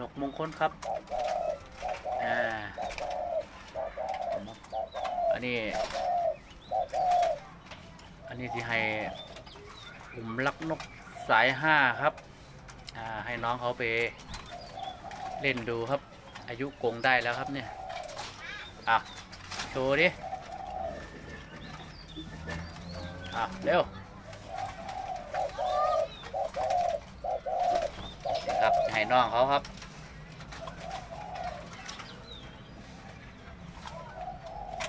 นกมงคลครับ อ่าอันนี้ อันนี้ที่ให้ผมรักนกสายห้าครับ อ่า ให้น้องเขาไปเล่นดูครับ อายุกงได้แล้วครับเนี่ย อะ โชว์ดิ อะ เร็วครับให้น้องเขาครับ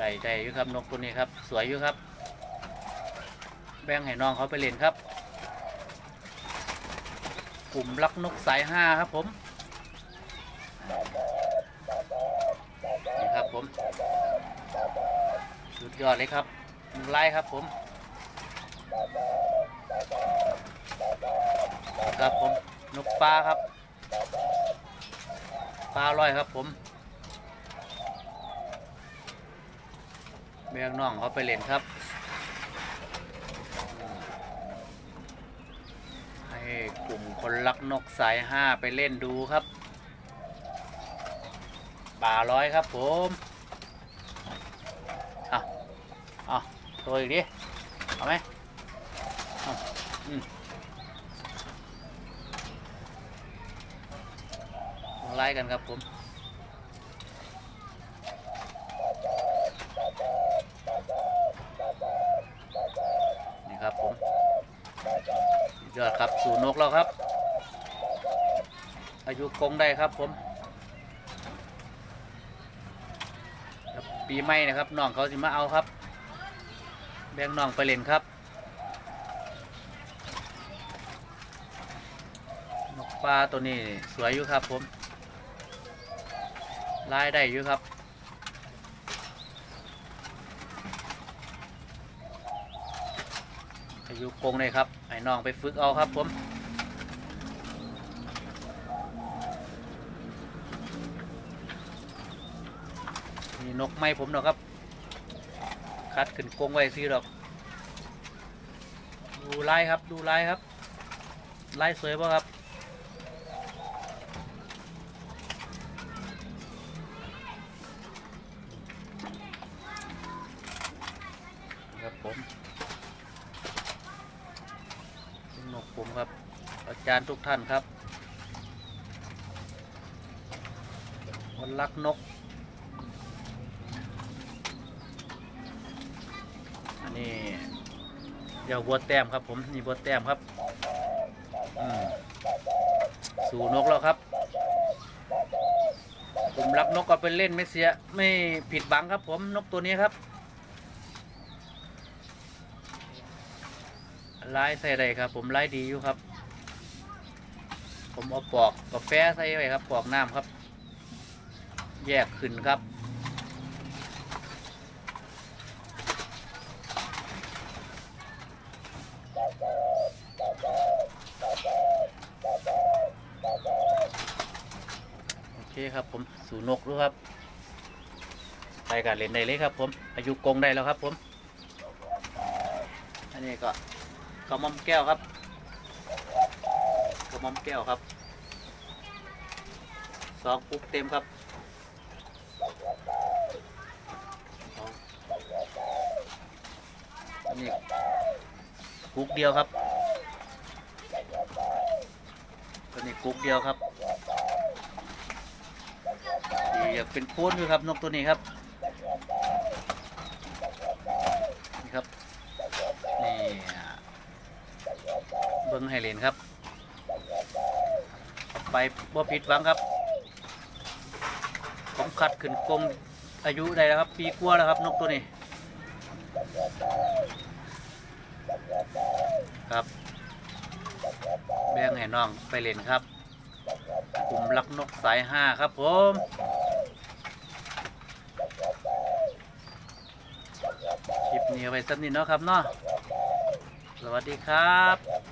ส่ใจอยู่ครับนกตัวนี้ครับ สวยอยู่ครับ แบ่งให้น้องเขาไปเล่นครับ กลุ่มรักนกสายห้าครับผมนี่ครับผม สุดยอดเลยครับไล่ครับผมครับผมนกปลาครับปลาลอยครับผม แบงน้องเขาไปเล่นครับให้กลุ่มคนรักนกสายห้าไปเล่นดูครับป่าร้อยครับผมเอาเอาตัวอีกดิเอาไหมเอาอืมไล่กันครับผม นี่ครับผมสุด ยอดครับ สูนกแล้วครับ อายุกงได้ครับผมปีใหม่นะครับน้องเขาสิมาเอาครับ แบ่งน้องไปเล่นครับนกปลาตัวนี้สวยอยู่ครับผมลายได้อยู่ครับ อายุกงเลยครับให้น้องไปฝึกเอาครับผมมีนกไม้ผมดอกครับ คัดขึ้นกงไว้ซื้อดอก ดูลายครับดูลายครับลายสวยป่ะครับครับผม นก ผมครับ อาจารย์ทุกท่านครับคนรักนก อันนี้เดี๋ยวบัวแต้มครับ ผมนี่บัวแต้มครับสู่นกแล้วครับ ผมรักนกก็ไปเล่นไม่เสีย ไม่ผิดบังครับ ผมนกตัวนี้ครับ ไลายใส่ได้ครับ ผมไลายดีอยู่ครับ ผมเอาปอกกาแฟใส่ไว้ครับ ปอกน้ำครับ แยกขึ้นครับโอเคครับผมสู่นกด้วยครับ ไปกันเล่นได้เลยครับ ผมอายุกงได้แล้วครับ ผม อันนี้ก็ กระมอมแก้วครับกระมอมแก้วครับสองปุ๊บเต็มครับนนี้กุ๊กเดียวครับตัวนี้กุ๊กเดียวครับที่อยากเป็นโค้นอยู่ครับนกตัวนี้ครับนี่ครับ นี่เบิ้งให้เล่ นครับ ไปบ่ผิดหวังครับผมคัดขึ้นกรงอายุได้แล้วครับ ปีกว่าแล้วครับนกตัวนี้ ครับแบ่งให้น้องไปเล่นครับกลุ่มรักนกสายห้าครับผมคลิปนี้ไว้สักนิดเนาะครับเนาะสวัสดีครับ